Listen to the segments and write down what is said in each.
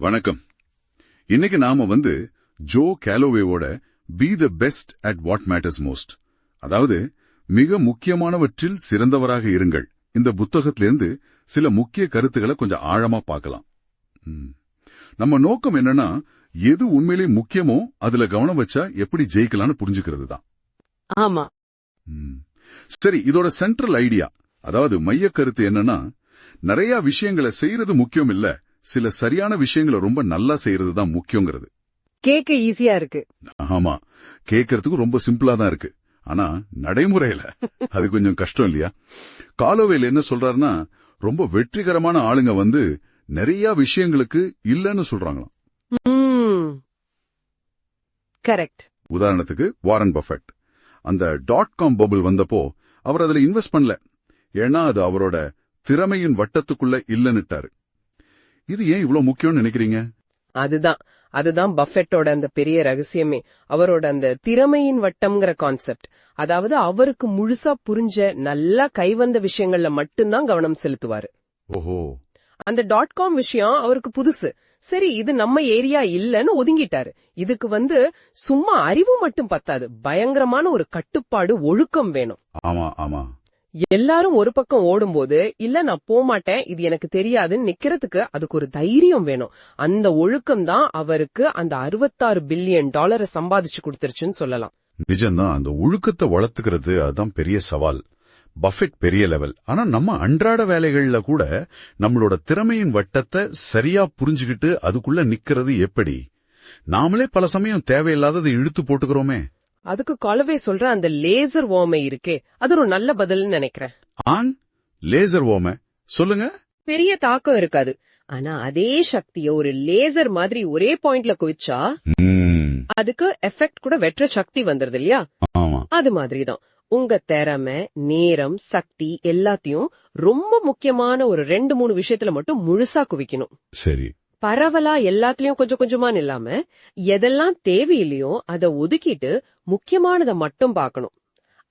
வணக்கம். இன்னைக்கு நாம வந்து Joe கேலோவேவோட be the best at what matters most அதாவது மிக முக்கியமானவற்றில் சிறந்தவராக இருங்கள். இந்த புத்தகத்திலிருந்து சில முக்கிய கருத்துக்களை கொஞ்சம் ஆழமா பார்க்கலாம். நம்ம நோக்கம் என்னன்னா எது உண்மையிலே முக்கியமோ அதுல கவனம் வச்சா எப்படி ஜெயிக்கலாம்னு புரிஞ்சுக்கிறது தான். ஆமா. சரி இதோட சென்ட்ரல் ஐடியா அதாவது மைய கருத்து என்னன்னா நிறைய விஷயங்களை செய்யறது முக்கியம் இல்ல சில சரியான விஷயங்களை ரொம்ப நல்லா செய்யறது தான் முக்கியங்கிறது. கேட்க ஈஸியா இருக்கு. ஆமா கேட்கறதுக்கு ரொம்ப சிம்பிளா தான் இருக்கு. ஆனா நடைமுறையில அது கொஞ்சம் கஷ்டம் இல்லையா? காலோவேல் என்ன சொல்றாருன்னா ரொம்ப வெற்றிகரமான ஆளுங்க வந்து நிறைய விஷயங்களுக்கு இல்லன்னு சொல்றாங்களாம். கரெக்ட். உதாரணத்துக்கு வாரன் பஃபெட். அந்த டாட் காம் பபுள் வந்தப்போ அவர் அதுல இன்வெஸ்ட் பண்ணல. ஏன்னா அது அவரோட திறமையின் வட்டத்துக்குள்ள இல்லன்னுட்டாரு. இது ஏன் இவ்ளோ முக்கியம்னு நினைக்கிறீங்க? அதுதான். அதுதான் பஃபெட்டோட அந்த பெரிய ரகசியமே. அவரோட அந்த திறமையின் வட்டம்ங்கிற கான்செப்ட். அதாவது அவருக்கு முழுசா புரிஞ்ச நல்லா கைவந்த விஷயங்கள்ல மட்டும்தான் கவனம் செலுத்துவாரு. ஓஹோ. அந்த டாட் காம் விஷயம் அவருக்கு புதுசு. சரி இது நம்ம ஏரியா இல்லன்னு ஒதுங்கிட்டாரு. இதுக்கு வந்து சும்மா அறிவு மட்டும் பத்தாது. பயங்கரமான ஒரு கட்டுப்பாடு ஒழுக்கம் வேணும். ஆமா ஆமா. எல்லாரும் ஒரு பக்கம் ஓடும்போது இல்ல நான் போமாட்டேன் இது எனக்கு தெரியாதுன்னு நிக்கிறதுக்கு அதுக்கு ஒரு தைரியம் வேணும். அந்த ஒழுக்கம் தான் அவருக்கு அந்த அறுபத்தாறு பில்லியன் டாலரை சம்பாதிச்சு கொடுத்துருச்சுன்னு சொல்லலாம். நிஜம்தான் அந்த ஒழுக்கத்தை வளர்த்துக்கிறது அதுதான் பெரிய சவால். பஃபெட் பெரிய லெவல். ஆனா நம்ம அன்றாட வேலைகள்ல கூட நம்மளோட திறமையின் வட்டத்தை சரியா புரிஞ்சுகிட்டு அதுக்குள்ள நிக்கிறது எப்படி? நாமளே பல சமயம் தேவையில்லாததை இழுத்து போட்டுக்கிறோமே. அதுக்கு கொலவே சொல்ற அந்த லேசர் ஓமை இருக்கே அது ஒரு நல்ல பதில்னு நினைக்கிறேன். லேசர் ஓம. சொல்லுங்க. பெரிய தாக்கம் இருக்காது. ஆனா அதே சக்திய ஒரு லேசர் மாதிரி ஒரே பாயிண்ட்ல குவிச்சா அதுக்கு எஃபெக்ட் கூட வெற்ற சக்தி வந்துருது இல்லையா? அது மாதிரிதான். உங்க திறமை நேரம் சக்தி எல்லாத்தையும் ரொம்ப முக்கியமான ஒரு ரெண்டு மூணு விஷயத்துல மட்டும் முழுசா குவிக்கணும். சரி. பரவலா எல்லாத்துலயும் கொஞ்சம் கொஞ்சமா இல்லாம எதெல்லாம் தேவையில்லையோ அத ஒதுக்கிட்டு முக்கியமானதை மட்டும் பார்க்கணும்.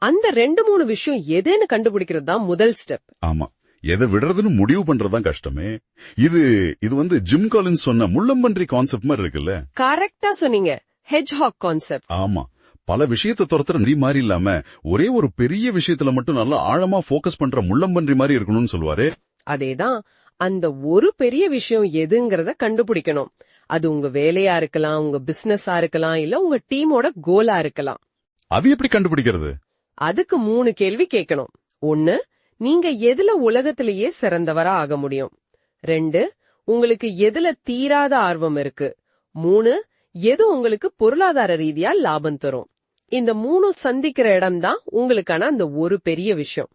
அந்த ரெண்டு மூணு விஷயம் எதுன்னு கண்டுபிடிக்கிறது தான் முதல் ஸ்டெப் ஆமா. எதை விடுறதுன்னு முடிவு பண்றதுதான் கஷ்டமே. இது இது வந்து ஜிம் காலின்ஸ் சொன்ன முள்ளம்பன்றி கான்செப்ட் மாதிரி இருக்குல்ல? கரெக்டா சொன்னீங்க. ஹெட்ஜ்ஹாக் கான்செப்ட் ஆமா. பல விஷயத்தை துரத்துற நரி மாதிரி இல்லாம ஒரே ஒரு பெரிய விஷயத்துல மட்டும் நல்லா ஆழமா ஃபோக்கஸ் பண்ற முள்ளம்பன்றி மாதிரி இருக்கணும்னு சொல்லுவாரு. அதேதான். அந்த ஒரு பெரிய விஷயம் எதுங்கறத கண்டுபிடிக்கணும். அது உங்க வேலையா இருக்கலாம் உங்க பிசினஸா இருக்கலாம் இல்ல உங்க டீமோட கோலா இருக்கலாம். அது எப்படி கண்டுபிடிக்கிறது? அதுக்கு மூணு கேள்வி கேட்கணும். ஒன்னு நீங்க எதுல உலகத்திலேயே சிறந்தவரா ஆக முடியும்? ரெண்டு உங்களுக்கு எதுல தீராத ஆர்வம் இருக்கு? மூணு எது உங்களுக்கு பொருளாதார ரீதியா லாபம் தரும்? இந்த மூணு சந்திக்கிற இடம் தான் உங்களுக்கான அந்த ஒரு பெரிய விஷயம்.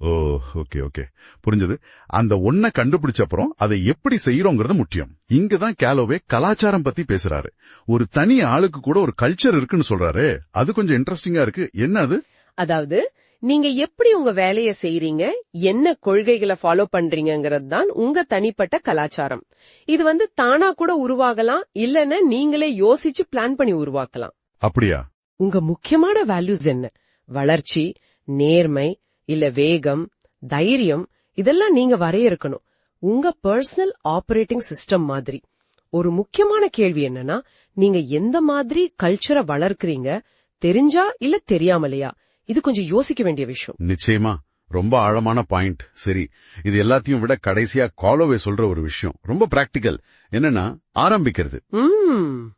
Oh okay okay. புரிஞ்சது. அந்த ஒன்ன கண்டுபிடிச்ச அப்புறம் அதை எப்படி செய்யறோங்கிறது முக்கியம். இங்கதான் கேலோவே கலாச்சாரம் பத்தி பேசுறாரு. ஒரு தனி ஆளுக்கு கூட ஒரு கல்ச்சர் இருக்குன்னு சொல்றாரு. அது கொஞ்சம் இன்ட்ரெஸ்டிங்கா இருக்கு. என்ன அது? அதாவது நீங்க எப்படி உங்க வேலைய செய்றீங்க? என்ன கொள்கைகளை ஃபாலோ பண்றீங்கங்கிறது தான் உங்க தனிப்பட்ட கலாச்சாரம். இது வந்து தானா கூட உருவாகலாம் இல்லன்னா நீங்களே யோசிச்சு பிளான் பண்ணி உருவாக்கலாம். அப்படியா? உங்க முக்கியமான வேல்யூஸ் என்ன? வளர்ச்சி நேர்மை இல்ல வேகம் தைரியம் இதெல்லாம் நீங்க வரையறுக்கணும். உங்க பர்சனல் ஆபரேட்டிங் சிஸ்டம் மாதிரி. ஒரு முக்கியமான கேள்வி என்னன்னா நீங்க எந்த மாதிரி கல்ச்சரை வளர்க்கறீங்க? தெரிஞ்சா இல்ல தெரியாமலையா? இது கொஞ்சம் யோசிக்க வேண்டிய விஷயம். நிச்சயமா. ரொம்ப ஆழமான பாயிண்ட் சரி. இது எல்லாத்தையும் விட கடைசியா காலோவே சொல்ற ஒரு விஷயம். ரொம்ப பிராக்டிக்கல் என்னன்னா ஆரம்பிக்கிறது.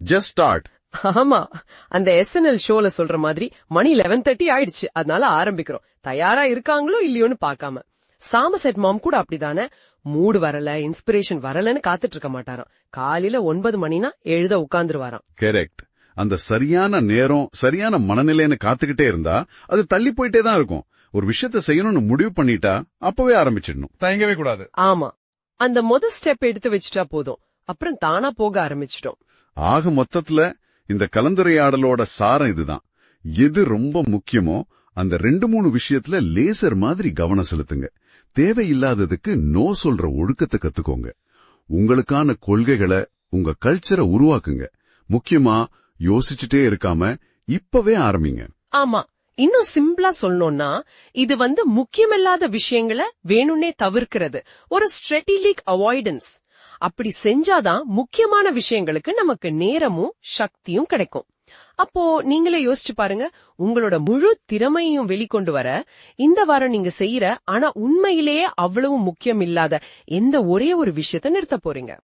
ஜஸ்ட் ஸ்டார்ட் ஆமா அந்த எஸ்என்எல் ஷோல சொல்ற மாதிரி மணி லெவன் தேர்ட்டி ஆயிடுச்சு. அதனால ஆரம்பிக்கிறோம். தயாரா இருக்காங்களோ இல்லையோன்னு பார்க்காம. சாமசெட் மாம் கூட அப்படிதானே. மூடு வரல இன்ஸ்பிரேஷன் வரலன்னு காத்துட்டு இருக்க மாட்டாராம். காலையில ஒன்பது மணினா எழுத உட்கார்ந்துருவாராம். கரெக்ட் அந்த சரியான நேரம் சரியான மனநிலைன்னு காத்துக்கிட்டே இருந்தா அது தள்ளி போயிட்டே தான் இருக்கும். ஒரு விஷயத்த செய்யணும்னு முடிவு பண்ணிட்டா அப்பவே ஆரம்பிச்சிடணும். தயங்கவே கூடாது. ஆமா. அந்த முத ஸ்டெப் எடுத்து வச்சுட்டா போதும். அப்புறம் தானா போக ஆரம்பிச்சிட்டோம். ஆக மொத்தத்துல இந்த கலந்துரையாடலோட சாரம் இதுதான். எது ரொம்ப முக்கியமோ அந்த ரெண்டு மூணு விஷயத்துல லேசர் மாதிரி கவனம் செலுத்துங்க. தேவையில்லாததுக்கு நோ சொல்ற ஒழுக்கத்தை கத்துக்கோங்க. உங்களுக்கான கொள்கைகளை உங்க கல்ச்சரை உருவாக்குங்க. முக்கியமா யோசிச்சுட்டே இருக்காம இப்பவே ஆரம்பிங்க. ஆமா. இன்னும் சிம்பிளா சொல்லணும்னா இது வந்து முக்கியமில்லாத விஷயங்களை வேணும்னே தவிர்க்கிறது. ஒரு ஸ்ட்ரெட்டிலிக் அவாய்டன்ஸ் அப்படி செஞ்சாதான் முக்கியமான விஷயங்களுக்கு நமக்கு நேரமும் சக்தியும் கிடைக்கும். அப்போ நீங்களே யோசிச்சு பாருங்க உங்களோட முழு திறமையும் வெளிக்கொண்டு வர இந்த வாரம் நீங்க செய்யற ஆனா உண்மையிலேயே அவ்வளவு முக்கியம் இல்லாத எந்த ஒரே ஒரு விஷயத்த நிறுத்த போறீங்க.